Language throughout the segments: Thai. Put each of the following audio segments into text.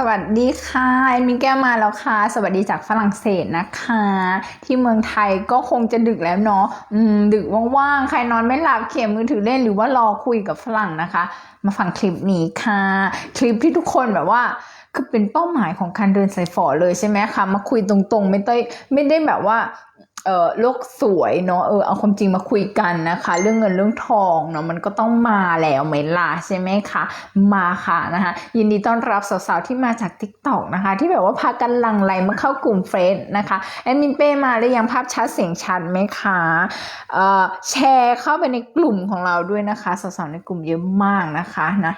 สวัสดีค่ะแอนมิแก้วมาแล้วค่ะ สวัสดีจากฝรั่งเศสนะคะ ที่เมืองไทยก็คงจะดึกแล้วเนาะอืม ดึกว่างๆ ใครนอนไม่หลับเขียนมือถือเล่นหรือว่ารอคุยกับฝรั่งนะคะ มาฟังคลิปนี้ค่ะ คลิปที่ทุกคนแบบว่าคือเป็นเป้าหมายของการเดินสายฝอเลยใช่ไหมคะมาคุยตรงๆ ไม่ได้ไม่ได้แบบว่า เออโลกสวยเนาะเออเอาความจริงมาคุยกันนะคะ เรื่องเงินเรื่องทองเนาะมันก็ต้องมาแล้วไหมล่ะใช่ไหมคะมาค่ะนะคะยินดีต้อนรับสาวๆที่มาจาก t ิ k t o k นะคะ ที่แบบว่าพากันหลังไหลมาเข้ากลุ่มเฟซนะคะแอดมินเป้มาหรือยังภาพชัดเสียงชัดไหมคะเอ่อแชร์เข้าไปในกลุ่มของเราด้วยนะคะสาวๆในกลุ่มเยอะมากนะคะนะ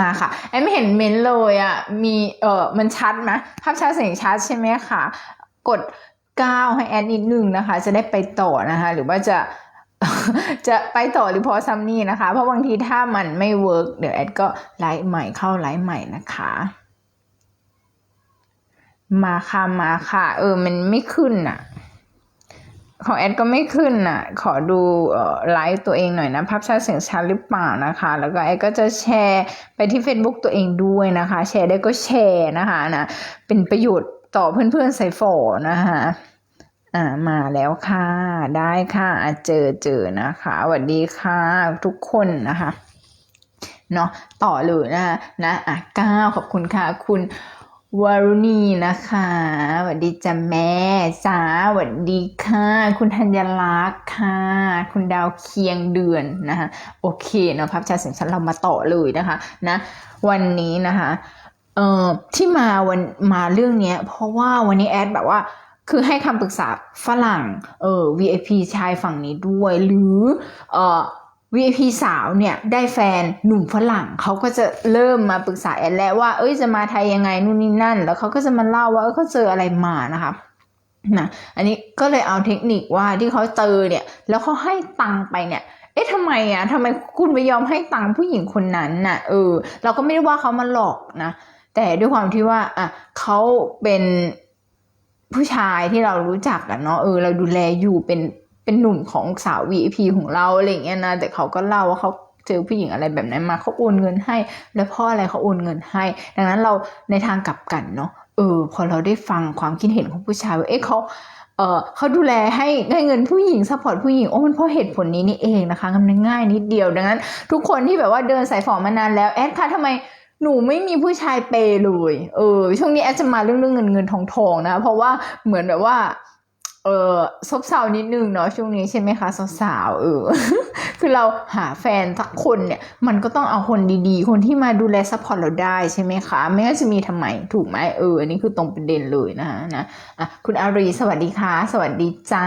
มาค่ะแอมไม่เห็นเมนต์เลยอะ่ะมีเออมันชัดไหมภาพชัดเสียงชัดใช่ไหมคะกด ก้าวให้แอดนิดนึงนะคะ จะได้ไปต่อนะคะ หรือว่าจะจะไปต่อหรือพอซัมนี่นะคะ เพราะบางทีถ้ามันไม่เวิร์กเดี๋ยวแอดก็ไลฟ์ใหม่เข้าไลฟ์ใหม่นะคะ มาค่ะมาค่ะ เออมันไม่ขึ้นอะ ของแอดก็ไม่ขึ้นน่ะ ขอดูไลฟ์ตัวเองหน่อยนะภาพชัดเสียงชัดหรือเปล่านะคะ แล้วก็แอดก็จะแชร์ไปที่ Facebook ตัวเองด้วยนะคะ แชร์ได้ก็แชร์นะคะนะเป็นประโยชน์ ต่อเพื่อนๆใส่ฝอนะคะอ่ามาแล้วค่ะ ได้ค่ะเจอเจอนะคะสวัสดีค่ะทุกคนนะคะเนาะต่อเลยนะคะนะอะก้าวขอบคุณค่ะ คุณวารุณีนะคะสวัสดีจ้ะแม่จ้าสวัสดีค่ะ คุณธัญลักษณ์ค่ะ คุณดาวเคียงเดือนนะคะ โอเคเนาะภาพชาเสียงฉันเรามาต่อเลยนะคะ นะ วันนี้นะคะ เอ่อที่มาวันมาเรื่องเนี้ย เพราะว่าวันนี้แอดแบบว่าคือให้คำปรึกษาฝรั่งเออ VIP ชายฝั่งนี้ด้วย หรือเอ่อ VIP สาวเนี่ยได้แฟนหนุ่มฝรั่งเขาก็จะเริ่มมาปรึกษาแอดแล้วว่าเอ้ยจะมาไทยยังไงนู่นนี่นั่น แล้วเขาก็จะมาเล่าว่าเเขาเจออะไรมานะคะนะอันนี้ก็เลยเอาเทคนิคว่าที่เขาเจอเนี่ย แล้วเขาให้ตังค์ไปเนี่ยเอ๊ะทำไมอะทำไมคุณไปยอมให้ตังค์ผู้หญิงคนนั้นน่ะเออ เราก็ไม่ได้ว่าเขามาหลอกนะ แต่ด้วยความที่ว่าอะเขาเป็นผู้ชายที่เรารู้จักกันเนาะเออเราดูแลอยู่เป็นเป็นหนุ่มของสาว VIP ของเราอะไรเงี้ยนะแต่เขาก็เล่าว่าเขาเจอผู้หญิงอะไรแบบนั้นมาเขาโอนเงินให้ แล้วพ่ออะไรเขาโอนเงินให้ ดังนั้นเราในทางกลับกันเนาะเออ พอเราได้ฟังความคิดเห็นของผู้ชายว่าเอ๊ะเขาเออเขาดูแลให้ให้เงินผู้หญิงซัพพอร์ตผู้หญิงโอ้มันเพราะเหตุผลนี้นี่เองนะคะมันง่ายนิดเดียวดังนั้น ทุกคนที่แบบว่าเดินสายฝอมานานแล้วแอดคะทำไม หนูไม่มีผู้ชายเปเลย เออ ช่วงนี้แอดจะมาเรื่องเรื่องเงินเงินทองทองนะ เพราะว่าเหมือนแบบว่า เออซบเซานิดนึงเนาะช่วงนี้ใช่ไหมคะสาวๆเออ คือเราหาแฟนสักคนเนี่ย มันก็ต้องเอาคนดีๆ คนที่มาดูแลซัพพอร์ตเราได้ใช่ไหมคะ ไม่งั้นจะมีทำไมถูกไหมเออ อันนี้คือตรงประเด็นเลยนะคะนะ อะ คุณอารีสวัสดีค่ะ สวัสดีจ้า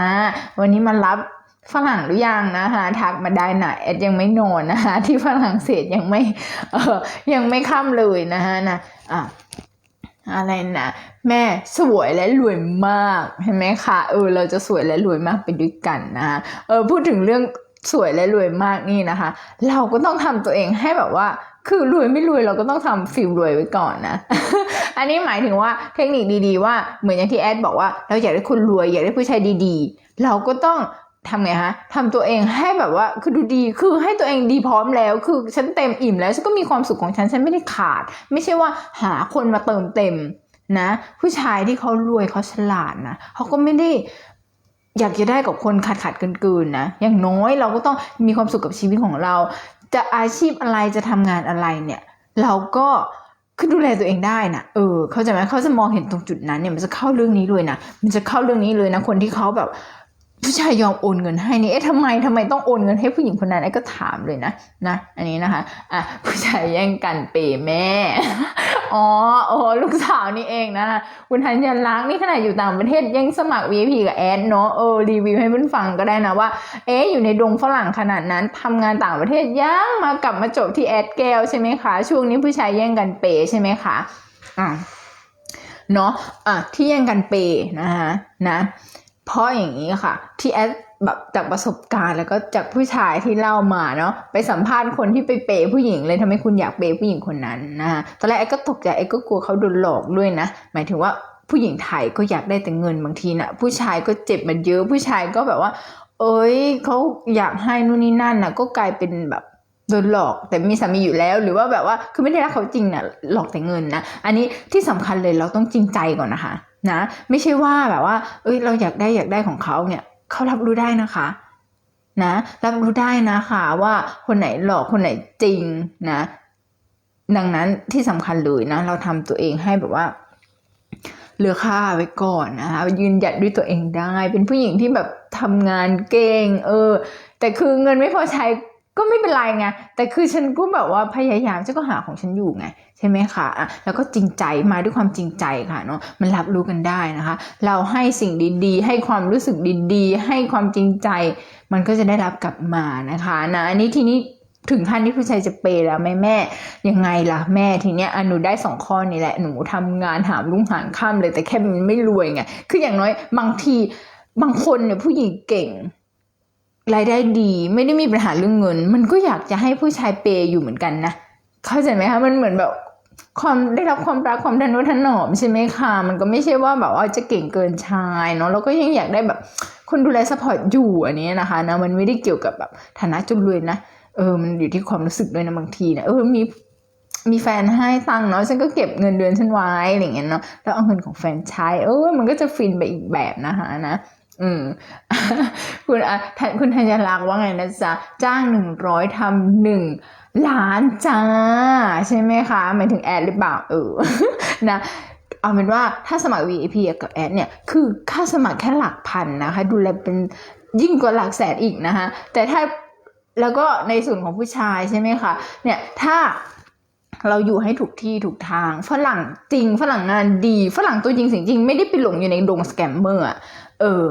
วันนี้มารับ ฝรั่งหรือยังนะคะทักมาได้นะแอดยังไม่นอนนะคะที่ฝรั่งเศสยังไม่เออยังไม่ค่ำเลยนะคะนะอะอะไรนะแม่สวยและรวยมากเห็นไหมคะเออเราจะสวยและรวยมากไปด้วยกันนะคะเออพูดถึงเรื่องสวยและรวยมากนี่นะคะ เราก็ต้องทำตัวเองให้แบบว่าคือรวยไม่รวยเราก็ต้องทำฟิลรวยไว้ก่อนนะ อันนี้หมายถึงว่าเทคนิคดีๆว่าเหมือนอย่างที่แอดบอกว่าเราอยากได้คนรวยอยากได้ผู้ชายดีๆ เราก็ต้อง ทำไงฮะทำตัวเองให้แบบว่าคือดูดีคือให้ตัวเองดีพร้อมแล้ว คือฉันเต็มอิ่มแล้วฉันก็มีความสุขของฉันฉันไม่ได้ขาด ไม่ใช่ว่าหาคนมาเติมเต็มนะ ผู้ชายที่เขารวยเขาฉลาดนะเขาก็ไม่ได้อยากจะได้กับคนขาดขาดเกินนๆนะอย่างน้อยเราก็ต้องมีความสุขกับชีวิตของเรา จะอาชีพอะไรจะทำงานอะไรเนี่ย เราก็คือดูแลตัวเองได้นะเออ เข้าใจไหมเขาจะมองเห็นตรงจุดนั้นเนี่ยมันจะเข้าเรื่องนี้เลยนะมันจะเข้าเรื่องนี้เลยนะคนที่เขาแบบ ผู้ชายยอมโอนเงินให้นี่เอ๊ะทำไมทำไมต้องโอนเงินให้ผู้หญิงคนนั้นไอ้ก็ถามเลยนะนะ อันนี้นะคะอะผู้ชายแย่งกันเปย์แม่อ๋อโอ้ลูกสาวนี่เองนะคุณธัญลักษณ์นี่ขนาดอยู่ต่างประเทศยังสมัคร VIP กับแอดเนาะเออรีวิวให้เพื่อนฟังก็ได้นะว่า เอ๊ะอยู่ในดงฝรั่งขนาดนั้นทำงานต่างประเทศยังมากลับมาจบที่แอดแก้วใช่ไหมคะช่วงนี้ผู้ชายแย่งกันเปย์ใช่ไหมคะอะเนาะอะที่แย่งกันเปย์นะคะนะ เพราะอย่างนี้ค่ะ ที่แอดแบบจากประสบการณ์แล้วก็จากผู้ชายที่เล่ามาเนาะไปสัมภาษณ์คนที่ไปเปย์ผู้หญิงเลยทำให้คุณอยากเปย์ผู้หญิงคนนั้นนะคะตอนแรกแอดก็ตกใจแอดก็กลัวเขาโดนหลอกด้วยนะ หมายถึงว่าผู้หญิงไทยก็อยากได้แต่เงินบางทีนะ่ะผู้ชายก็เจ็บมันเยอะผู้ชายก็แบบว่า เอ้ยเขาอยากให้นู่นนี่นั่นนะก็กลายเป็นแบบโดนหลอกแต่มีสามีอยู่แล้ว หรือว่าแบบว่าคือไม่ได้รักเขาจริงนะหลอกแต่เงินนะอันนี้ที่สำคัญเลยเราต้องจริงใจก่อนนะคะ นะ ไม่ใช่ว่าแบบว่า เอ้ยเราอยากได้อยากได้ของเขาเนี่ยเขารับรู้ได้นะคะนะรับรู้ได้นะคะว่าคนไหนหลอกคนไหนจริงนะ ดังนั้นที่สำคัญเลยนะ เราทำตัวเองให้แบบว่าเหลือค่าไว้ก่อนนะคะยืนหยัดด้วยตัวเองได้ เป็นผู้หญิงที่แบบทำงานเก่ง เออ แต่คือเงินไม่พอใช้ ก็ไม่เป็นไรไงแต่คือฉันก็แบบว่าพยายามฉันก็หาของฉันอยู่ไงใช่ไหมคะอะแล้วก็จริงใจมาด้วยความจริงใจค่ะเนาะมันรับรู้กันได้นะคะ เราให้สิ่งดีๆ ให้ความรู้สึกดีๆ ให้ความจริงใจ มันก็จะได้รับกลับมานะคะนะอันนี้ทีนี้ถึงขั้นที่ผู้ชายจะเปแล้วไหมแม่ยังไงล่ะแม่ทีเนี้ยหนูได้สองข้อนี้แหละหนูทำงานหามรุ่งหารค่ำเลยแต่แค่มันไม่รวยไงคืออย่างน้อยบางทีบางคนเนี่ยผู้หญิงเก่ง รายได้ดีไม่ได้มีปัญหาเรื่องเงิน มันก็อยากจะให้ผู้ชายเปย์อยู่เหมือนกันนะเข้าใจไหมคะมันเหมือนแบบความได้รับความรักความทนุถนอมใช่ไหมคะมันก็ไม่ใช่ว่าแบบว่าจะเก่งเกินชายเนาะแล้วก็ยังอยากได้แบบคนดูแลสปอร์ตอยู่อันนี้นะคะนะมันไม่ได้เกี่ยวกับแบบฐานะจนรวยนะเออมันอยู่ที่ความรู้สึกด้วยนะบางทีนะเออมีมีแฟนให้ตังค์เนาะฉันก็เก็บเงินเดือนฉันไว้อะไรอย่างเงี้ยเนาะแล้วเอาเงินของแฟนใช้เออมันก็จะฟินไปอีกแบบนะคะนะ อืมคุณอะท่านคุณธัญลักษณ์ว่าไงนะจ๊ะ จ้างหนึ่งร้อยทำหนึ่งล้านจ้า ใช่ไหมคะหมายถึงแอดหรือเปล่าเออนะเอาเป็นว่าถ้าสมัคร VIP กับแอดเนี่ย คือค่าสมัครแค่หลักพันนะคะ ดูแลเป็นยิ่งกว่าหลักแสนอีกนะคะแต่ถ้าแล้วก็ในส่วนของผู้ชายใช่ไหมคะเนี่ยถ้าเราอยู่ให้ถูกที่ถูกทาง ฝรั่งจริง ฝรั่งงานดี ฝรั่งตัวจริงสียงจริง ไม่ได้ไปหลงอยู่ในดงสแกมเมอร์ เออ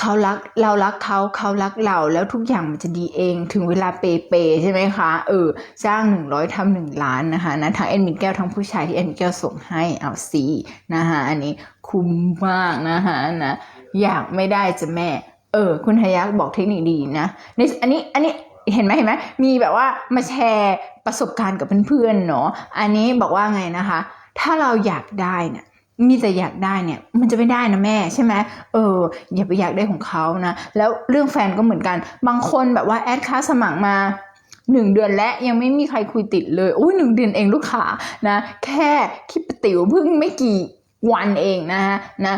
เขารักเรารักเขาเขารักเราแล้วทุกอย่างมันจะดีเองถึงเวลาเปเปใช่ไหมคะเออจ้างหนึ่งร้อยทำหนึ่งล้านนะคะนะทั้งเอ็นมิแก้วทั้งผู้ชายที่เอ็นมิแก้วส่งให้เอาซีนะคะอันนี้คุ้มมากนะคะนะอยากไม่ได้จะแม่ เออ คุณทยักบอกเทคนิคดีนะในอันนี้อันนี้เห็นไหมเห็นไหมมีแบบว่ามาแชร์ประสบการณ์กับเพื่อนๆเนาะอันนี้บอกว่าไงนะคะ ถ้าเราอยากได้เนี่ย มีแต่อยากได้เนี่ยมันจะไม่ได้นะแม่ใช่ไหมเอออย่าไปอยากได้ของเขานะ แล้วเรื่องแฟนก็เหมือนกัน บางคนแบบว่าแอดค่าสมัครมาหนึ่งเดือนและยังไม่มีใครคุยติดเลยอุ้ยหนึ่งเดือนเองลูกค้านะแค่คลิปติ๋วเพิ่งไม่กี่วันเองนะฮะนะ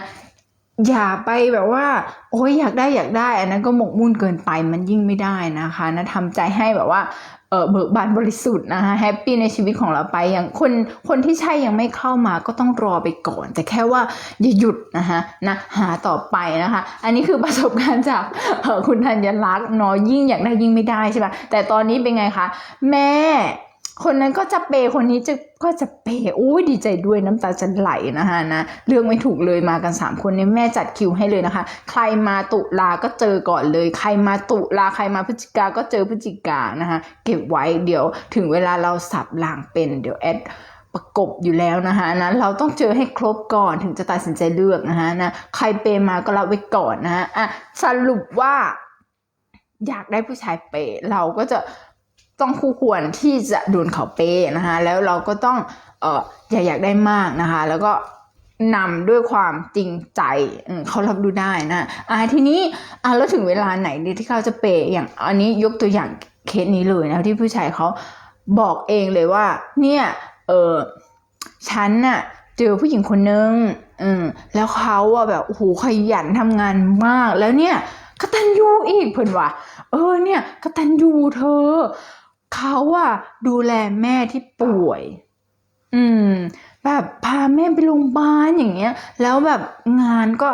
อย่าไปแบบว่า โอ้ยอยากได้อยากได้ อันนั้นก็หมกมุ่นเกินไปมันยิ่งไม่ได้นะคะนะทำใจให้แบบว่า เออเบิกบานบริสุทธิ์นะคะแฮปปี้ในชีวิตของเราไปอย่างคนคนที่ใช่ยังไม่เข้ามาก็ต้องรอไปก่อน แต่แค่ว่าอย่าหยุดนะคะนะหาต่อไปนะคะ อันนี้คือประสบการณ์จากคุณธัญลักษณ์เนาะยิ่งอยากได้ยิ่งไม่ได้ใช่ปะแต่ตอนนี้เป็นไงคะแม่ คนนั้นก็จะเปย์คนนี้จะก็จะเปย์โอ้ยดีใจด้วยน้ำตาจะไหลนะคะนะเลือกไม่ถูกเลยมากัน 3 คนนี้แม่จัดคิวให้เลยนะคะ ใครมาตุลาก็เจอก่อนเลย ใครมาตุลาใครมาพฤศจิกาก็เจอพฤศจิกานะคะเก็บไว้เดี๋ยวถึงเวลาเราสับลางเป็นเดี๋ยวแอดประกบอยู่แล้วนะคะนะเราต้องเจอให้ครบก่อนถึงจะตัดสินใจเลือกนะคะนะใครเปย์มาก็รับไว้ก่อนนะคะอะสรุปว่า อยากได้ผู้ชายเปย์เราก็จะ ต้องคู่ควรที่จะโดนเขาเปย์นะคะ แล้วเราก็ต้องเอออย่าอยากได้มากนะคะ แล้วก็นำด้วยความจริงใจเขารับรู้ได้นะอ่าทีนี้อ่าแล้วถึงเวลาไหนที่เขาจะเปย์อย่างอันนี้ยกตัวอย่างเคสนี้เลยนะที่ผู้ชายเขาบอกเองเลยว่า เนี่ยเออฉันน่ะเจอผู้หญิงคนนึงอืมแล้วเขาอะแบบโอ้โหขยันทำงานมากแล้วเนี่ยกตัญญูอีกเพิ่นว่ะเออเนี่ยกตัญญูเธอ เขาอะดูแลแม่ที่ป่วย อืม แบบพาแม่ไปโรงพยาบาลอย่างเงี้ย แล้วแบบงานก็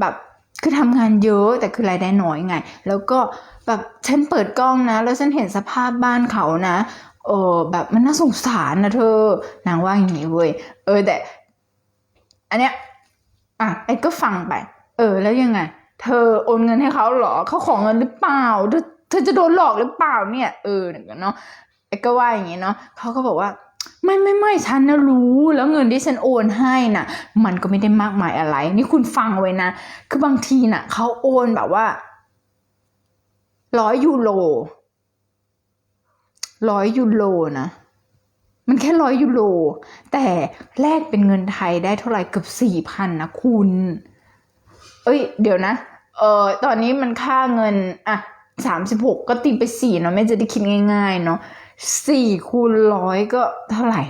แบบคือทำงานเยอะแต่คือรายได้น้อยไง แล้วก็แบบฉันเปิดกล้องนะ แล้วฉันเห็นสภาพบ้านเขานะเออแบบมันน่าสงสารนะเธอนางว่าอย่างนี้เว้ยเออแต่ อันเนี้ยอะไอ้ก็ฟังไป เออ แล้วยังไง เธอโอนเงินให้เขาเหรอเขาขอเงินหรือเปล่าเธอ เธอจะโดนหลอกหรือเปล่าเนี่ย เออเนาะไอ้ก็ว่าอย่างงี้เนาะเขาก็บอกว่า ไม่ไม่ไม่ฉันนะรู้แล้วเงินที่ฉันโอนให้น่ะ มันก็ไม่ได้มากมายอะไร นี่คุณฟังไว้นะ คือบางทีน่ะเขาโอนแบบว่าร้อยยูโรร้อยยูโรนะ มันแค่ร้อยยูโรแต่แลกเป็นเงินไทยได้เท่าไหร่เกือบสี่พันนะคุณ เอ้ย เดี๋ยวนะ เออตอนนี้มันค่าเงิน อะ สามสิบหกก็ตีไปสี่เนาะแม่จะได้คิดง่าย ๆ เนาะสี่คูณร้อยก็เท่าไหร่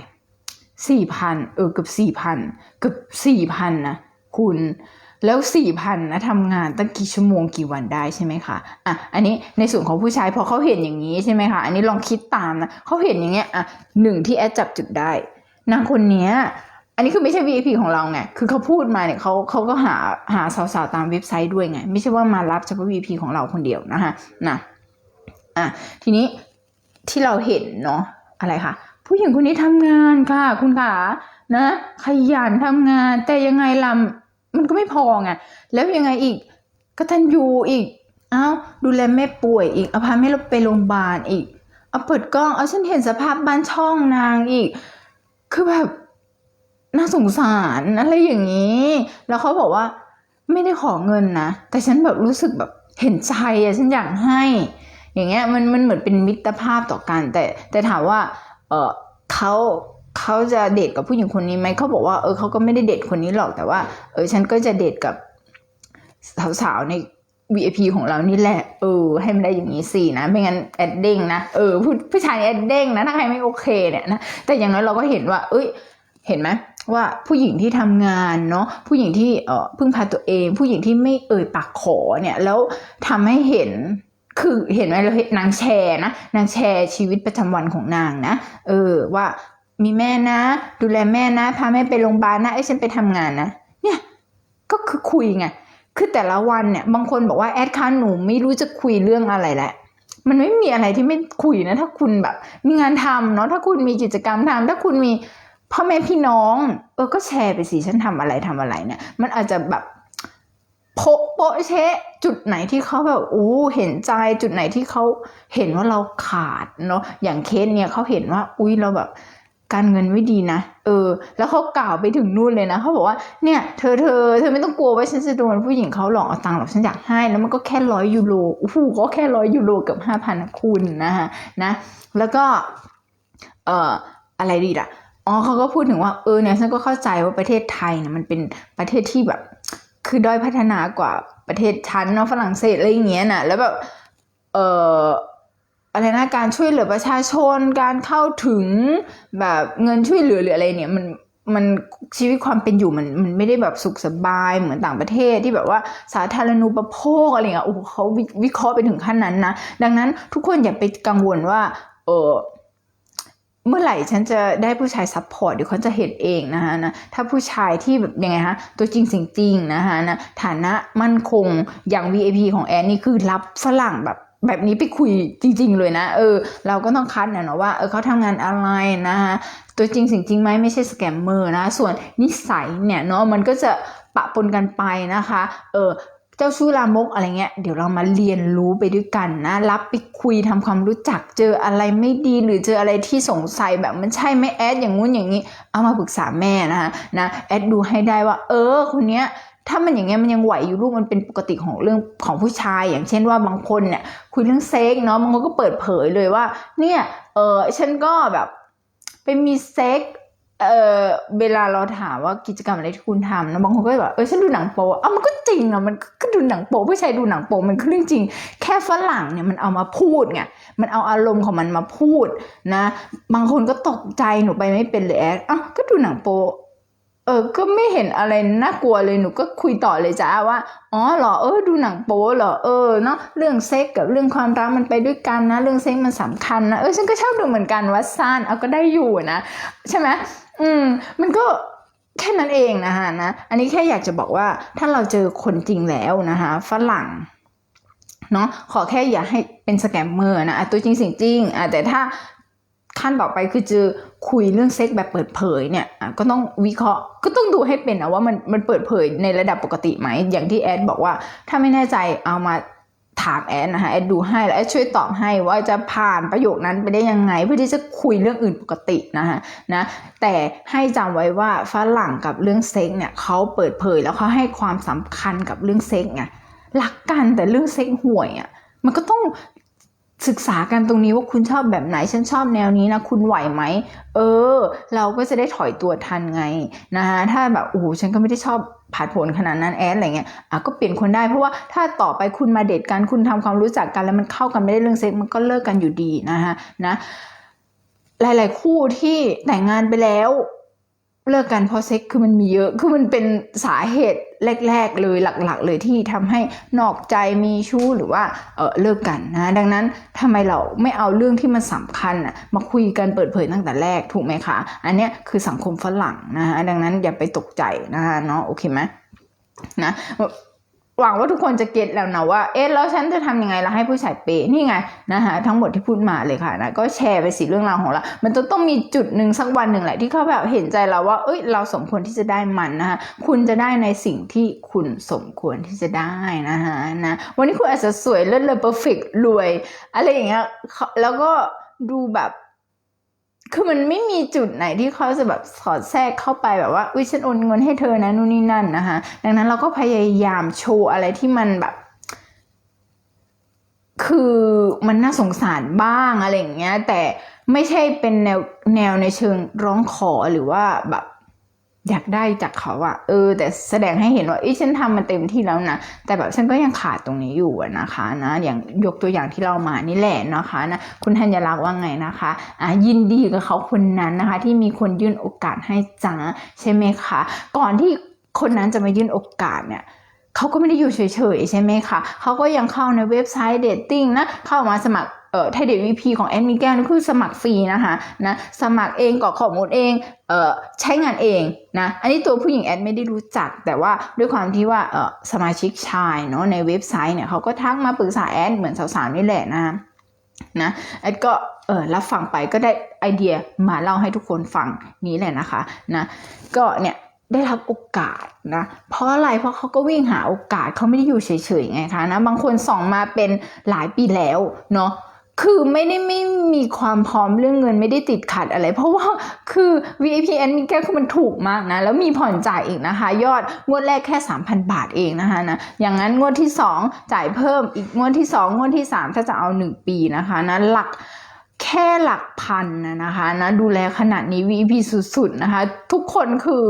สี่พันเออเกือบสี่พันเกือบสี่พันนะคุณแล้วสี่พันนะทำงานตั้งกี่ชั่วโมงกี่วันได้ใช่ไหมคะอะอันนี้ในส่วนของผู้ชายพอเขาเห็นอย่างนี้ใช่ไหมคะอันนี้ลองคิดตามนะเขาเห็นอย่างเงี้ยอะหนึ่งที่แอดจับจุดได้นางคนเนี้ย อันนี้คือไม่ใช่ VIP ของเราไง คือเขาพูดมาเนี่ยเขาเขาก็หาหาสาวๆตามเว็บไซต์ด้วยไง ไม่ใช่ว่ามารับเฉพาะ VIP ของเราคนเดียวนะคะนะอะทีนี้ที่เราเห็นเนาะอะไรคะผู้หญิงคนนี้ทำงานค่ะ คุณขานะขยันทำงาน แต่ยังไงลำมันก็ไม่พอไงแล้วยังไงอีกกตัญญูอีกเอ้าดูแลแม่ป่วยอีกเอาพาแม่เราไปโรงพยาบาลอีกเอาเปิดกล้องเอาฉันเห็นสภาพบ้านช่องนางอีก คือแบบ น่าสงสารอะไรอย่างนี้ แล้วเขาบอกว่าไม่ได้ขอเงินนะ แต่ฉันแบบรู้สึกแบบเห็นใจอะฉันอยากให้ อย่างเงี้ยมันมันเหมือนเป็นมิตรภาพต่อกันแต่แต่ถามว่าเออเขาเขาจะเดทกับผู้หญิงคนนี้ไหมเขาบอกว่าเออเขาก็ไม่ได้เดทคนนี้หรอกแต่ว่า เออฉันก็จะเดทกับสาวๆใน VIP ของเรานี่แหละ เออ ให้มันได้อย่างนี้สินะ ไม่งั้นแอดเด้งนะ เออผู้ผู้ชายแอดเด้งนะ ถ้าใครไม่โอเคเนี่ยนะ แต่อย่างน้อยเราก็เห็นว่า เอ้ย เห็นไหม ว่าผู้หญิงที่ทำงานเนาะผู้หญิงที่เออพึ่งพาตัวเอง ผู้หญิงที่ไม่เอ่ยปากขอเนี่ยแล้วทำให้เห็นคือเห็นไหมเราเห็นนางแชร์นะนางแชร์ชีวิตประจำวันของนางนะเออว่ามีแม่นะ ดูแลแม่นะ พาแม่ไปโรงพยาบาลนะไอ้ฉันไปทำงานนะเนี่ยก็คือคุยไงคือแต่ละวันเนี่ยบางคนบอกว่าแอดคะหนูไม่รู้จะคุยเรื่องอะไรแหละมันไม่มีอะไรที่ไม่คุยนะ ถ้าคุณแบบ มีงานทำเนาะถ้าคุณมีกิจกรรมทำถ้าคุณมี พ่อแม่พี่น้อง เออก็แชร์ไปสิฉันทำอะไรทำอะไรเนี่ย มันอาจจะแบบโพโปะเชะจุดไหนที่เขาแบบอู้เห็นใจจุดไหนที่เขาเห็นว่าเราขาดเนาะอย่างเคสเนี่ยเขาเห็นว่า อุ้ยเราแบบการเงินไม่ดีนะ เออ แล้วเขากล่าวไปถึงนู่นเลยนะ เขาบอกว่า เนี่ย เธอเธอเธอไม่ต้องกลัวว่าฉันจะโดนผู้หญิงเขาหลอกเอาตังค์หรอกฉันอยากให้ แล้วมันก็แค่ร้อยยูโร โอ้โห ก็แค่ร้อยยูโรเกับห้าพันคุณนะคะนะ แล้วก็ เอ่อ อะไรดีล่ะ อ๋อเขาก็พูดถึงว่าเออเนี่ยฉันก็เข้าใจว่าประเทศไทยเนี่ยมันเป็นประเทศที่แบบ คือด้อยพัฒนากว่าประเทศชั้นเนาะฝรั่งเศสอะไรอย่างเงี้ยน่ะแล้วแบบเอ่ออะไรนะการช่วยเหลือประชาชนการเข้าถึงแบบเงินช่วยเหลือหรืออะไรเนี่ยมันมันชีวิตความเป็นอยู่มันมันไม่ได้แบบสุขสบายเหมือนต่างประเทศที่แบบว่าสาธารณูปโภคอะไรเงี้ยโอ้โหเขาวิวิเคราะห์ไปถึงขั้นนั้นนะ ดังนั้นทุกคนอย่าไปกังวลว่า เออ เมื่อไหร่ฉันจะได้ผู้ชายซัพพอร์ตเดี๋ยวเขาจะเห็นเองนะคะนะถ้าผู้ชายที่แบบยังไงฮะตัวจริงสิ่งจริงนะคะนะฐานะมั่นคงอย่าง VIP ของแอนนี่คือรับฝรั่งแบบแบบนี้ไปคุยจริง ๆ เลยนะ เออ เราก็ต้องคัดนะเนาะว่าเออเขาทำงานอะไรนะคะตัวจริงสิ่งจริงไหมไม่ใช่สแกมเมอร์นะ ส่วนนิสัยเนี่ยเนาะมันก็จะปะปนกันไปนะคะ เออ เจ้าชู้ลามกอะไรเงี้ยเดี๋ยวเรามาเรียนรู้ไปด้วยกันนะ รับไปคุยทำความรู้จักเจออะไรไม่ดีหรือเจออะไรที่สงสัยแบบมันใช่ไหมแอดอย่างงู้นอย่างนี้ เอามาปรึกษาแม่นะคะนะแอดดูให้ได้ว่า เออคนเนี้ยถ้ามันอย่างเงี้ยมันยังไหวอยู่ลูกมันเป็นปกติของเรื่องของผู้ชาย อย่างเช่นว่าบางคนเนี่ยคุยเรื่องเซ็กเนาะบางคนก็เปิดเผยเลยว่า เนี่ยเออฉันก็แบบไปมีเซ็ก เออเวลาเราถามว่ากิจกรรมอะไรที่คุณทำนะบางคนก็แบบเออฉันดูหนังโป๊อะมันก็จริงอะมันก็ดูหนังโป๊ผู้ชายดูหนังโป๊มันคือเรื่องจริง แค่ฝรั่งเนี่ยมันเอามาพูดไงมันเอาอารมณ์ของมันมาพูดนะ บางคนก็ตกใจหนูไปไม่เป็นเลยแอดอ้าวก็ดูหนังโป๊ เออ ก็ไม่เห็นอะไรน่ากลัวเลย หนูก็คุยต่อเลยจ้าว่า อ๋อเหรอ เออ ดูหนังโป๊เหรอ เออ เนาะ เรื่องเซ็กกับเรื่องความรักมันไปด้วยกันนะ เรื่องเซ็กมันสำคัญนะ เออ ฉันก็ชอบดูเหมือนกันว่าซ่าน เอาก็ได้อยู่นะ ใช่ไหมอืม มันก็แค่นั้นเองนะคะนะ อันนี้แค่อยากจะบอกว่าถ้าเราเจอคนจริงแล้วนะคะฝรั่งเนาะขอแค่อย่าให้เป็นสแกมเมอร์นะอะตัวจริงสิ่งจริงอะแต่ถ้า ขั้นต่อไปคือเจอคุยเรื่องเซ็กแบบเปิดเผยเนี่ยอะก็ต้องวิเคราะห์ก็ต้องดูให้เป็นนะว่ามันมันเปิดเผยในระดับปกติไหมอย่างที่แอดบอกว่าถ้าไม่แน่ใจเอามาถามแอดนะคะแอดดูให้แล้วแอดช่วยตอบให้ว่าจะผ่านประโยคนั้นไปได้ยังไง เพื่อที่จะคุยเรื่องอื่นปกตินะคะนะแต่ให้จำไว้ว่าฝรั่งกับเรื่องเซ็กเนี่ยเขาเปิดเผยแล้วเขาให้ความสำคัญกับเรื่องเซ็กไงรักกันแต่เรื่องเซ็กห่วยอะมันก็ต้อง ศึกษากันตรงนี้ว่าคุณชอบแบบไหนฉันชอบแนวนี้นะคุณไหวไหมเออ เราก็จะได้ถอยตัวทันไงนะคะถ้าแบบโอ้โหฉันก็ไม่ได้ชอบผ่าดผลขนาดนั้นแอดอะไรเงี้ยอะก็เปลี่ยนคนได้เพราะว่าถ้าต่อไปคุณมาเดทกันคุณทำความรู้จักกันแล้วมันเข้ากันไม่ได้เรื่องเซ็กมันก็เลิกกันอยู่ดีนะคะนะ หลาย ๆ คู่ที่แต่งงานไปแล้ว เลิกกันเพราะเซ็กคือมันมีเยอะ คือมันเป็นสาเหตุแรก ๆ เลยหลักๆ เลยที่ทำให้นอกใจมีชู้หรือว่าเออเลิกกันนะ ดังนั้นทำไมเราไม่เอาเรื่องที่มันสำคัญอะมาคุยกันเปิดเผยตั้งแต่แรกถูกไหมคะ อันเนี้ยคือสังคมฝรั่งนะคะดังนั้นอย่าไปตกใจนะคะเนาะโอเคไหมนะ หวังว่าทุกคนจะเก็ตแล้วนะว่า เอ๊ะแล้วฉันจะทำยังไงล่ะให้ผู้ชายเปย์นี่ไงนะคะทั้งหมดที่พูดมาเลยค่ะนะก็แชร์ไปสิเรื่องราวของเรา มันจะต้องมีจุดหนึ่งสักวันหนึ่งแหละที่เขาแบบเห็นใจเราว่า เอ้ยเราสมควรที่จะได้มันนะคะคุณจะได้ในสิ่งที่คุณสมควรที่จะได้นะคะนะวันนี้คุณอาจจะสวยเลิศเลอเพอร์เฟกรวย อะไรอย่างเงี้ยเขาแล้วก็ดูแบบ คือมันไม่มีจุดไหนที่เขาจะแบบสอดแทรกเข้าไปแบบว่าอุ้ยฉันโอนเงินให้เธอนะนู่นนี่นั่นนะคะ ดังนั้นเราก็พยายามโชว์อะไรที่มันแบบ คือมันน่าสงสารบ้างอะไรอย่างเงี้ย แต่ไม่ใช่เป็นแนวแนวในเชิงร้องขอหรือว่าแบบ อยากได้จากเขาอะเออ แต่แสดงให้เห็นว่าเอ้ยฉันทำมันเต็มที่แล้วนะ แต่แบบฉันก็ยังขาดตรงนี้อยู่นะคะนะอย่างยกตัวอย่างที่เรามานี่แหละนะคะนะคุณธัญลักษ์ว่าไงนะคะอะยินดีกับเขาคนนั้นนะคะ ที่มีคนยื่นโอกาสให้จ้าใช่ไหมคะก่อนที่คนนั้นจะมายื่นโอกาสเนี่ยเขาก็ไม่ได้อยู่เฉยๆใช่ไหมคะเขาก็ยังเข้าในเว็บไซต์เดทติ้งนะเข้ามาสมัคร เอ่อไทยเดทวีพีของแอดมิแกนคือสมัครฟรีนะคะนะสมัครเองกรอกข้อมูลเองเอ่อใช้งานเองนะอันนี้ตัวผู้หญิงแอดไม่ได้รู้จัก แต่ว่าด้วยความที่ว่าเอ่อสมาชิกชายเนาะในเว็บไซต์เนี่ยเขาก็ทักมาปรึกษาแอดเหมือนสาวๆนี่แหละนะนะแอดก็เออรับฟังไปก็ได้ไอเดียมาเล่าให้ทุกคนฟังนี้แหละนะคะนะก็เนี่ยได้รับโอกาสนะเพราะอะไรเพราะเขาก็วิ่งหาโอกาสเขาไม่ได้อยู่เฉยๆไงคะนะบางคนส่องมาเป็นหลายปีแล้วเนาะ คือไม่ได้ไม่มีความพร้อมเรื่องเงินไม่ได้ติดขัดอะไร เพราะว่าคือ VPN มีแค่คือมันถูกมากนะ แล้วมีผ่อนจ่ายอีกนะคะ ยอดงวดแรกแค่ 3,000 บาทเองนะคะนะอย่างนั้นงวดที่ 2 จ่ายเพิ่มอีกงวดที่ 2 งวดที่ 3 ถ้าจะเอา 1 ปีนะคะนะหลักแค่หลักพันนะนะคะนะดูแลขนาดนี้ VIP สุดๆนะคะ ทุกคนคือ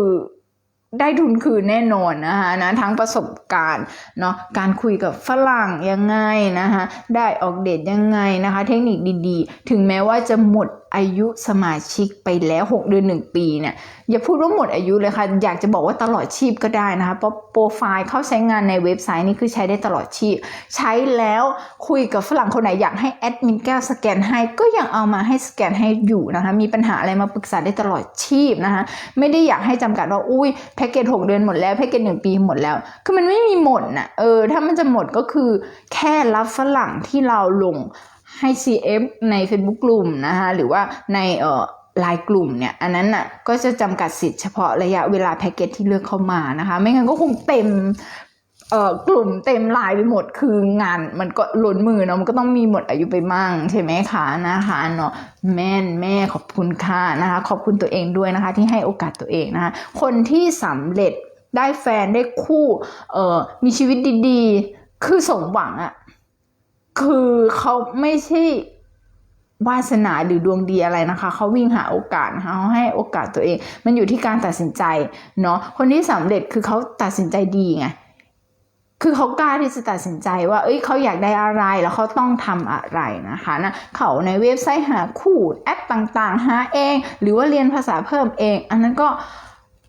ได้ทุนคืนแน่นอนนะคะนะทั้งประสบการณ์เนาะการคุยกับฝรั่งยังไงนะคะได้ออกเดทยังไงนะคะ เทคนิคดีๆ ถึงแม้ว่าจะหมดอายุสมาชิกไปแล้ว 6 เดือน 1 ปีเนี่ยอย่าพูดว่าหมดอายุเลยค่ะ อยากจะบอกว่าตลอดชีพก็ได้นะคะเพราะโปรไฟล์เข้าใช้งานในเว็บไซต์นี่คือใช้ได้ตลอดชีพ ใช้แล้วคุยกับฝรั่งคนไหนอยากให้แอดมินแก้วสแกนให้ก็ยังเอามาให้สแกนให้อยู่นะคะมีปัญหาอะไรมาปรึกษาได้ตลอดชีพนะคะไม่ได้อยากให้จำกัดว่าอุ้ยแพ็กเกจ6 เดือนหมดแล้วแพ็กเกจ1 ปีหมดแล้ว คือมันไม่มีหมดน่ะเออถ้ามันจะหมดก็คือแค่รับฝรั่งที่เราลง ให้ CF ใน Facebook กลุ่มนะคะหรือว่าในเอ่อไลน์กลุ่มเนี่ยอันนั้นน่ะก็จะจำกัดสิทธิ์เฉพาะระยะเวลาแพ็กเกจที่เลือกเข้ามานะคะ ไม่งั้นก็คงเต็มเอ่อกลุ่มเต็มไลน์ไปหมดคืองานมันก็ล้นมือเนาะมันก็ต้องมีหมดอายุไปมั่งใช่ไหมคะนะคะเนาะแม่นแม่ขอบคุณค่ะนะคะ ขอบคุณตัวเองด้วยนะคะ ที่ให้โอกาสตัวเองนะคะ คนที่สำเร็จได้แฟนได้คู่เอ่อมีชีวิตดีๆ คือสมหวังอะ คือเขาไม่ใช่วาสนาหรือดวงดีอะไรนะคะ เขาวิ่งหาโอกาสนะคะเขาให้โอกาสตัวเอง มันอยู่ที่การตัดสินใจเนาะคนที่สำเร็จคือเขาตัดสินใจดีไงคือเขากล้าที่จะตัดสินใจว่า เอ้ยเขาอยากได้อะไรแล้วเขาต้องทำอะไรนะคะนะเขาในเว็บไซต์หาคู่แอปต่างๆ หาเอง หรือว่าเรียนภาษาเพิ่มเอง อันนั้นก็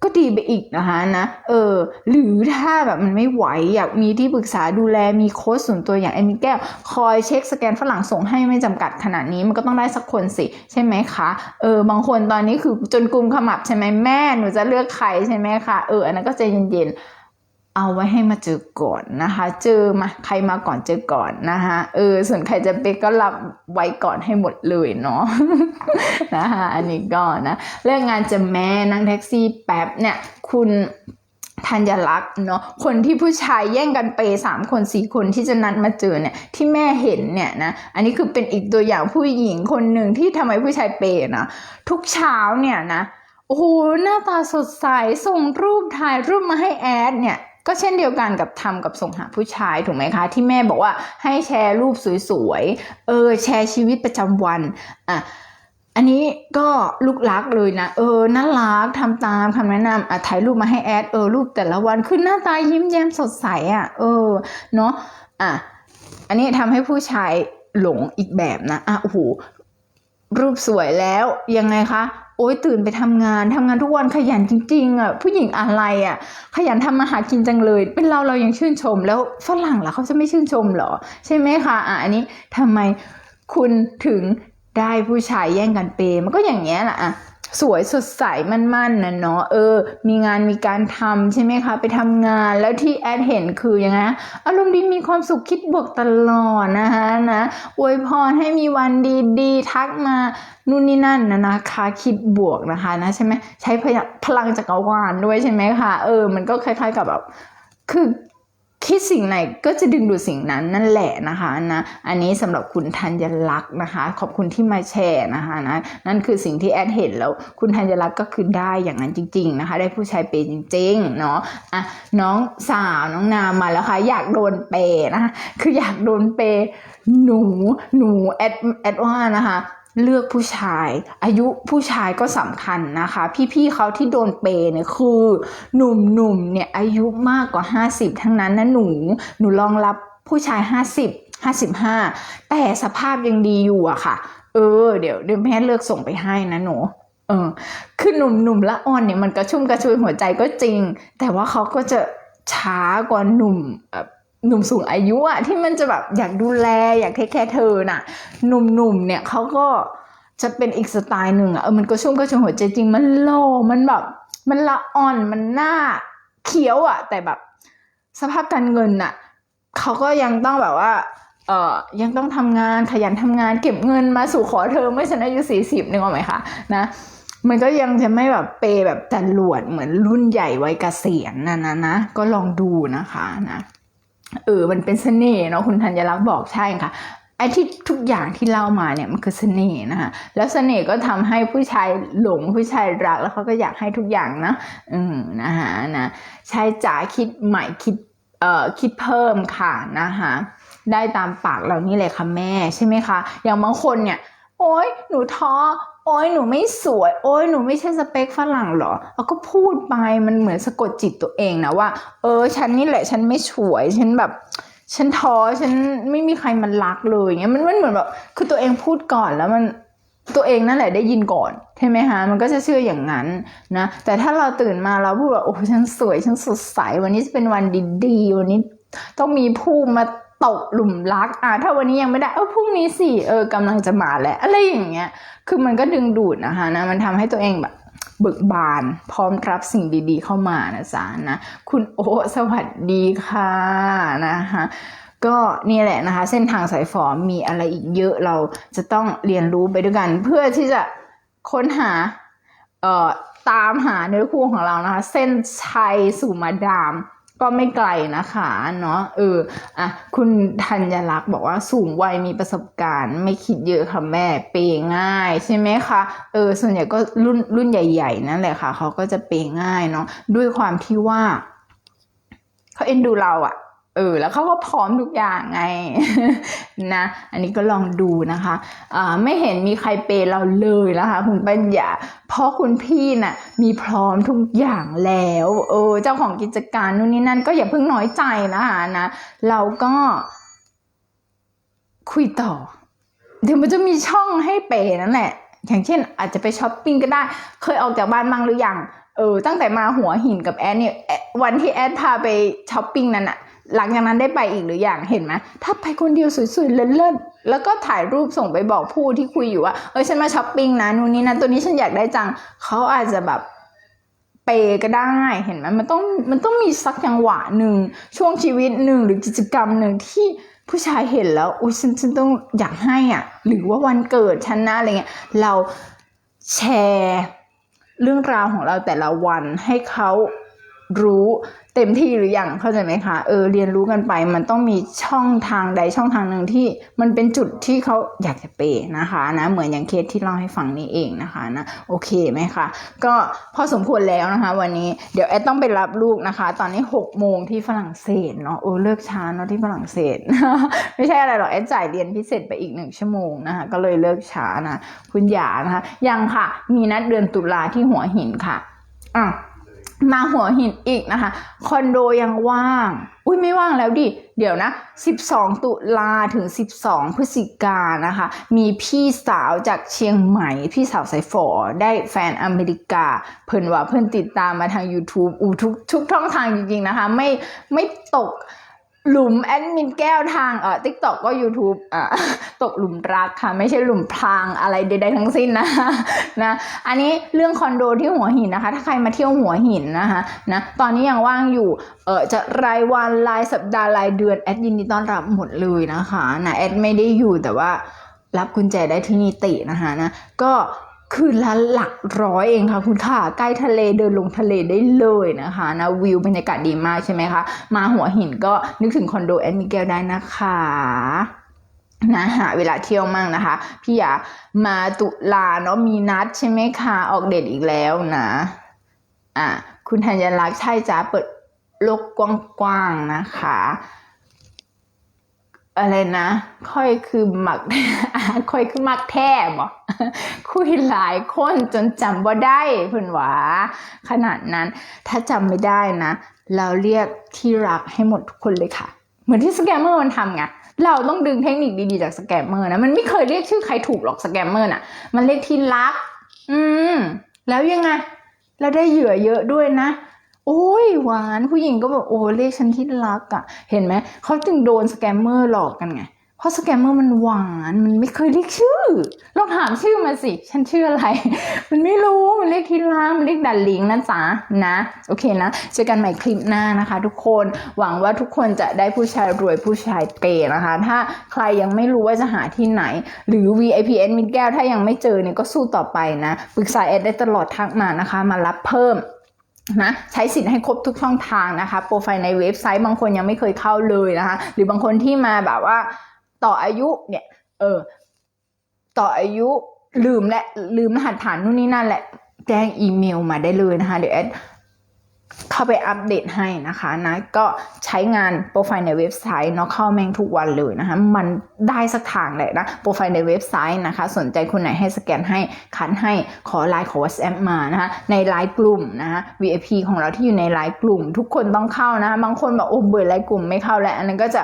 ก็ดีไปอีกนะคะนะ เออ หรือถ้าแบบมันไม่ไหวอยากมีที่ปรึกษาดูแลมีโค้ชส่วนตัวอย่างเอมิแก้ว คอยเช็คสแกนฝรั่งส่งให้ไม่จำกัดขนาดนี้มันก็ต้องได้สักคนสิ ใช่ไหมคะ เออบางคนตอนนี้คือจนกลุ่มขมับใช่ไหมแม่หนูจะเลือกใครใช่ไหมคะ เอออันนั้นก็ใจเย็นๆ เอาไว้ให้มาเจอก่อนนะคะ เจอมาใครมาก่อนเจอก่อนนะคะเออส่วนใครจะไปก็รับไว้ก่อนให้หมดเลยเนาะนะคะอันนี้ก็นะเรื่องงานจะแม่นั่งแท็กซี่แป๊บเนี่ยคุณธัญลักษณ์เนาะคนที่ผู้ชายแย่งกันเปย์สามคนสี่คนที่จะนัดมาเจอเนี่ยที่แม่เห็นเนี่ยนะอันนี้คือเป็นอีกตัวอย่างผู้หญิงคนหนึ่งที่ทำไมผู้ชายเปย์นะทุกเช้าเนี่ยนะโอ้โหหน้าตาสดใสส่งรูปถ่ายรูปมาให้แอดเนี่ย ก็เช่นเดียวกันกับทำกับส่งหาผู้ชายถูกไหมคะ ที่แม่บอกว่าให้แชร์รูปสวยๆ เออ แชร์ชีวิตประจำวันอะอันนี้ก็ลูกรักเลยนะ เออน่ารักทำตามคำแนะนำอะถ่ายรูปมาให้แอดเออรูปแต่ละวันคือหน้าตายิ้มแย้มสดใสอะ เออเนาะอะอันนี้ทำให้ผู้ชายหลงอีกแบบนะอะโอ้โหรูปสวยแล้วยังไงคะ โอ้ยตื่นไปทำงานทำงานทุกวันขยันจริงๆอะผู้หญิงอะไรอะ ขยันทำมาหากินจังเลย เป็นเราเรายังชื่นชม แล้วฝรั่งล่ะเขาจะไม่ชื่นชมเหรอ ใช่ไหมคะอะอันนี้ทำไมคุณถึงได้ผู้ชายแย่งกันเปย์มันก็อย่างเงี้ยแหละอะ สวยสดใสมั่นๆนะเนาะเออ มีงานมีการทำใช่ไหมคะ ไปทำงานแล้วที่แอดเห็นคือยังไงอารมณ์ดีมีความสุขคิดบวกตลอดนะคะนะอวยพรให้มีวันดีๆ ทักมานู่นนี่นั่นนะนะคะคิดบวกนะคะนะใช่ไหมใช้พลังจักรวาลด้วยใช่ไหมคะเออมันก็คล้าย ๆกับแบบคือ คิดสิ่งไหนก็จะดึงดูดสิ่งนั้นนั่นแหละนะคะนะอันนี้สำหรับคุณธัญลักษณ์นะคะ ขอบคุณที่มาแชร์นะคะนะนั่นคือสิ่งที่แอดเห็นแล้ว คุณธัญลักษณ์ก็คือได้อย่างนั้นจริง ๆนะคะ ได้ผู้ชายเปย์จริงๆเนาะอะน้องสาวน้องนามมาแล้วค่ะอยากโดนเปย์นะคะคืออยากโดนเปย์หนูหนูแอดแอดว่านะคะ เลือกผู้ชาย อายุผู้ชายก็สำคัญนะคะ พี่ๆเขาที่โดนเปย์เนี่ยคือหนุ่มๆเนี่ยอายุมากกว่า 50 ทั้งนั้นนะหนู หนูลองรับผู้ชาย 50 55 แต่สภาพยังดีอยู่อะค่ะ เออ เดี๋ยวเดี๋ยวแม่เลือกส่งไปให้นะหนูเออคือหนุ่มๆละอ่อนเนี่ยมันกระชุ่มกระชวยหัวใจก็จริง แต่ว่าเขาก็จะช้ากว่าหนุ่มแบบ หนุ่มสูงอายุอะที่มันจะแบบอยากดูแลอยากเทคแคร์เธอน่ะ หนุ่มๆเนี่ยเขาก็จะเป็นอีกสไตล์หนึ่งอะเออมันก็ชุ่มก็ชวยหัวใจจริงมันโลมันแบบ มันละอ่อนมันหน้าเขียวอะแต่แบบสภาพการเงินน่ะเขาก็ยังต้องแบบว่าเอ่อยังต้องทำงานขยันทำงานเก็บเงินมาสู่ขอเธอเมื่อฉันอายุสี่สิบนึกออกไหมคะนะมันก็ยังจะไม่แบบเปย์แบบจรวดเหมือนรุ่นใหญ่วัยเกษียณนะนะนะก็ลองดูนะคะนะ เออมันเป็นเสน่ห์เนาะคุณธัญลักษ์บอกใช่ค่ะไอ้ที่ทุกอย่างที่เล่ามาเนี่ยมันคือเสน่ห์นะคะแล้วเสน่ห์ก็ทำให้ผู้ชายหลงผู้ชายรักแล้วเขาก็อยากให้ทุกอย่างนะอืมนะคะนะชายจ๋าคิดใหม่คิดเอ่อคิดเพิ่มค่ะนะคะได้ตามปากเรานี่เลยค่ะแม่ใช่ไหมคะ อย่างบางคนเนี่ยโอ๊ยหนูท้อ โอ๊ยหนูไม่สวย โอ๊ยหนูไม่ใช่สเปคฝรั่งหรอเราก็พูดไปมันเหมือนสะกดจิตตัวเองนะว่า เออ ฉันนี่แหละฉันไม่สวย ฉันแบบ ฉันท้อฉันไม่มีใครมันรักเลยอย่างเงี้ยมันมันเหมือนแบบคือตัวเองพูดก่อนแล้วมันตัวเองนั่นแหละได้ยินก่อนใช่ไหมคะมันก็จะเชื่ออย่างนั้นนะแต่ถ้าเราตื่นมาเราพูดว่าโอ้ฉันสวยฉันสดใสวันนี้จะเป็นวันดีๆวันนี้ต้องมีผู้มา ตกหลุมรัก อ่า ถ้าวันนี้ยังไม่ได้ เออพรุ่งนี้สิเออกำลังจะมาแล้ว อะไรอย่างเงี้ย คือมันก็ดึงดูดนะคะนะ มันทำให้ตัวเองแบบเบิกบาน พร้อมรับสิ่งดีๆ เข้ามานะจ๊ะนะ คุณโอสวัสดีค่ะนะคะก็นี่แหละนะคะ เส้นทางสายฝอมีอะไรอีกเยอะเราจะต้องเรียนรู้ไปด้วยกัน เพื่อที่จะค้นหาเอ่อตามหาเนื้อคู่ของเรานะคะ เส้นชัยสู่มาดาม ก็ไม่ไกลนะคะเนาะเอออะคุณธัญลักษณ์บอกว่าสูงวัยมีประสบการณ์ ไม่คิดเยอะค่ะแม่เปยง่าย ใช่ไหมคะเออส่วนใหญ่ก็รุ่นรุ่นใหญ่ ๆ นั่นแหละค่ะเขาก็จะเปยง่ายเนาะด้วยความที่ว่าเขาเอ็นดูเราอะ เออแล้วเขาก็พร้อมทุกอย่างไงนะอันนี้ก็ลองดูนะคะอ่าไม่เห็นมีใครเปย์เราเลยนะคะ คุณปัญญาเพราะคุณพี่น่ะมีพร้อมทุกอย่างแล้วเออเจ้าของกิจการนู่นนี่นั่นก็อย่าเพิ่งน้อยใจนะคะนะเราก็คุยต่อเดี๋ยวมันจะมีช่องให้เปย์นั่นแหละ อย่างเช่น อาจจะไปช้อปปิ้งก็ได้ เคยออกจากบ้านบ้างหรือยังเออตั้งแต่มาหัวหินกับแอดเนี่ยวันที่แอดพาไปช้อปปิ้งนั้นอะ หลังจากนั้นได้ไปอีกหรืออยังเห็นไหมถ้าไปคนเดียวสวยๆเลิศๆแล้วก็ถ่ายรูปส่งไปบอกผู้ที่คุยอยู่ว่าเออฉันมาช้อปปิ้งนะนู่นนี่นะตัวนี้ฉันอยากได้จังเขาอาจจะแบบเปย์ก็ได้เห็นไหมมันต้องมันต้องมีสักจังหวะหนึ่งช่วงชีวิตหนึ่งหรือกิจกรรมหนึ่งที่ผู้ชายเห็นแล้วอุ้ยฉันฉันต้องอยากให้อะหรือว่าวันเกิดฉันนะอะไรเงี้ยเราแชร์เรื่องราวของเราแต่ละวันให้เขา รู้เต็มที่หรือยังเข้าใจไหมคะเออเรียนรู้กันไปมันต้องมีช่องทางใดช่องทางหนึ่งที่มันเป็นจุดที่เขาอยากจะเปย์นะคะนะเหมือนอย่างเคสที่เล่าให้ฟังนี่เองนะคะนะโอเคไหมคะก็พอสมควรแล้วนะคะ วันนี้เดี๋ยวแอดต้องไปรับลูกนะคะ ตอนนี้หกโมงที่ฝรั่งเศสเนาะโอ้เลิกช้าเนาะที่ฝรั่งเศส ไม่ใช่อะไรหรอกแอดจ่ายเรียนพิเศษไปอีกหนึ่งชั่วโมงนะคะก็เลยเลิกช้านะคุณหยานะคะยังค่ะมีนัดเดือนตุลาที่หัวหินค่ะอะ มาหัวหินอีกนะคะ คอนโดยังว่าง อุ้ยไม่ว่างแล้วดิ เดี๋ยวนะ 12 ตุลาถึง 12 พฤศจิกานนะคะ มีพี่สาวจากเชียงใหม่ พี่สาวสายฝอได้แฟนอเมริกา เพิ่นว่าเพิ่นติดตามมาทาง YouTube อูทุกทุกช่องทางจริงๆนะคะ ไม่ไม่ตก หลุมแอดมินแก้วทางเอ่อ TikTok ก็ YouTube อะตกหลุมรักค่ะ ไม่ใช่หลุมพรางอะไรใดๆทั้งสิ้นนะนะอันนี้เรื่องคอนโดที่หัวหินนะคะ ถ้าใครมาเที่ยวหัวหินนะคะนะตอนนี้ยังว่างอยู่เออจะรายวันรายสัปดาห์รายเดือนแอดยินดีต้อนรับหมดเลยนะคะนะแอดไม่ได้อยู่แต่ว่ารับกุญแจได้ที่นิตินะคะนะก็ คืนละหลักร้อยเองค่ะคุณค่ะ ใกล้ทะเลเดินลงทะเลได้เลยนะคะนะวิวบรรยากาศดีมากใช่ไหมคะ มาหัวหินก็นึกถึงคอนโดแอดมิเกลได้นะคะนะหาเวลาเที่ยวมั่งนะคะ พี่อยามาตุลาเนาะมีนัดใช่ไหมคะออกเดทอีกแล้วนะอะคุณธัญลักษ์ใช่จ้าเปิดโลกกว้างๆนะคะ อะไรนะ ค่อยคือหมักค่อยคือมักแท้บอกคุยหลายคนจนจำว่าได้เพื่อนหวาขนาดนั้น ถ้าจำไม่ได้นะ เราเรียกที่รักให้หมดทุกคนเลยค่ะ เหมือนที่สแกมเมอร์มันทำไงเราต้องดึงเทคนิคดีๆจากสแกมเมอร์นะ มันไม่เคยเรียกชื่อใครถูกหรอกสแกมเมอร์น่ะ มันเรียกที่รัก อืม แล้วยังไง แล้วได้เหยื่อเยอะด้วยนะ โอ้ยหวานผู้หญิงก็แบบโอ้เรียกฉันที่รักอะ่ะ เห็นไหมเขาจึงโดนสแกมเมอร์หลอกกันไงเพราะสแกมเมอร์มันหวานมันไม่เคยเรียกชื่อลองถามชื่อมาสิ ฉันชื่ออะไร มันไม่รู้มันเรียกที่รักมันเรียกดัลลิงนะจ๊ะนะ โอเคนะเจอกันใหม่คลิปหน้านะคะ ทุกคนหวังว่าทุกคนจะได้ผู้ชายรวยผู้ชายเปนะคะ ถ้าใครยังไม่รู้ว่าจะหาที่ไหน หรือ VIP แอดมินแก้วถ้ายังไม่เจอเนี่ยก็สู้ต่อไปนะปรึกษาแอดได้ตลอดทักมานะคะ มารับเพิ่ม นะใช้สิทธิ์ให้ครบทุกช่องทางนะคะ โปรไฟล์ในเว็บไซต์บางคนยังไม่เคยเข้าเลยนะคะ หรือบางคนที่มาแบบว่าต่ออายุเนี่ย เออ ต่ออายุลืมและลืมรหัสผ่านนู่นนี่นั่นแหละ แจ้งอีเมลมาได้เลยนะคะ เดี๋ยวแอด เข้าไปอัปเดตให้นะคะนะก็ใช้งานโปรไฟล์ในเว็บไซต์เนาะเข้าแม่งทุกวันเลยนะคะมันได้สักทางแหละนะโปรไฟล์ในเว็บไซต์นะคะ สนใจคนไหนให้สแกนให้คันให้ขอไลน์ขอ WhatsApp มานะคะในไลน์กลุ่มนะคะ VIP ของเราที่อยู่ในไลน์กลุ่ม ทุกคนต้องเข้านะคะบางคนบอกโอ้เบื่อไลน์กลุ่มไม่เข้าแล้วอันนั้นก็จะ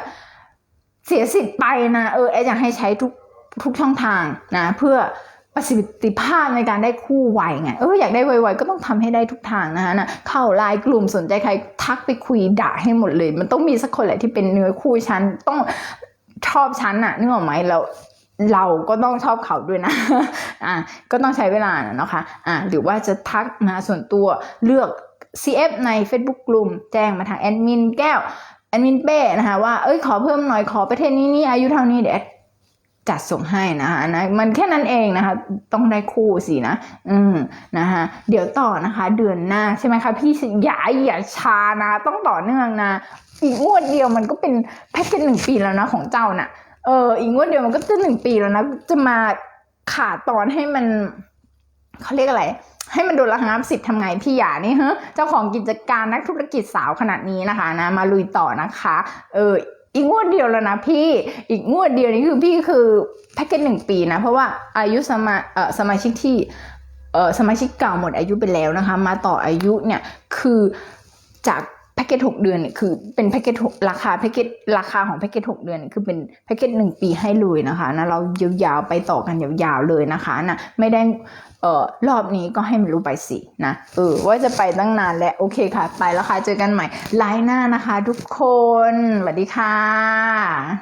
เสียสิทธิ์ไปนะเออแอดอยากให้ใช้ทุกทุกช่องทางนะเพื่อ ประสิทธิภาพในการได้คู่ไวไงเอออยากได้ไวๆก็ต้องทำให้ได้ทุกทางนะคะนะเข้าไลน์กลุ่มสนใจใครทักไปคุยด่าให้หมดเลย มันต้องมีสักคนแหละที่เป็นเนื้อคู่ฉันต้องชอบฉันอะนึกออกไหมเราเราก็ต้องชอบเขาด้วยนะ อะก็ต้องใช้เวลานะนะคะ อะหรือว่าจะทักมาส่วนตัวเลือก CF ใน Facebook กลุ่มแจ้งมาทางแอดมินแก้ว แอดมินเป้นะคะว่า เอ้ยขอเพิ่มหน่อยขอประเทศนี้นี่อายุเท่านี้เดี๋ยวแอด จัดส่งให้นะคะนะมันแค่นั้นเองนะคะ ต้องได้คู่สินะ อืมนะคะเดี๋ยวต่อนะคะ เดือนหน้าใช่ไหมคะ พี่อย่าอย่าช้านะ ต้องต่อเนื่องนะอีกงวดเดียวมันก็เป็นแพ็กเกจหนึ่งปีแล้วนะของเจ้าน่ะเอออีกงวดเดียวมันก็จะหนึ่งปีแล้วนะจะมาขาดตอนให้มันเขาเรียกอะไร ให้มันโดนระงับสิทธิ์ทำไงพี่หยานี่เฮ้เจ้าของกิจการนักธุรกิจสาวขนาดนี้นะคะนะมาลุยต่อนะคะ เออ อีกงวดเดียวแล้วนะพี่อีกงวดเดียวนี้คือพี่คือแพ็กเกจหนึ่งปีนะ เพราะว่าอายุสมาเอ่อสมาชิกที่เอ่อสมาชิกเก่าหมดอายุไปแล้วนะคะ มาต่ออายุเนี่ยคือจาก แพ็กเกจหกเดือนเนี่ยคือเป็นแพ็กเกจราคาแพ็กเกจราคาของแพ็กเกจหกเดือนเนี่ยคือเป็นแพ็กเกจหนึ่งปีให้เลยนะคะนะเรายาวๆไปต่อกันยาวๆเลยนะคะนะไม่ได้เอ่อรอบนี้ก็ให้มันรู้ไปสินะเออว่าจะไปตั้งนานแล้วโอเคค่ะ ไปแล้วค่ะเจอกันใหม่ไลน์หน้านะคะ ทุกคนสวัสดีค่ะ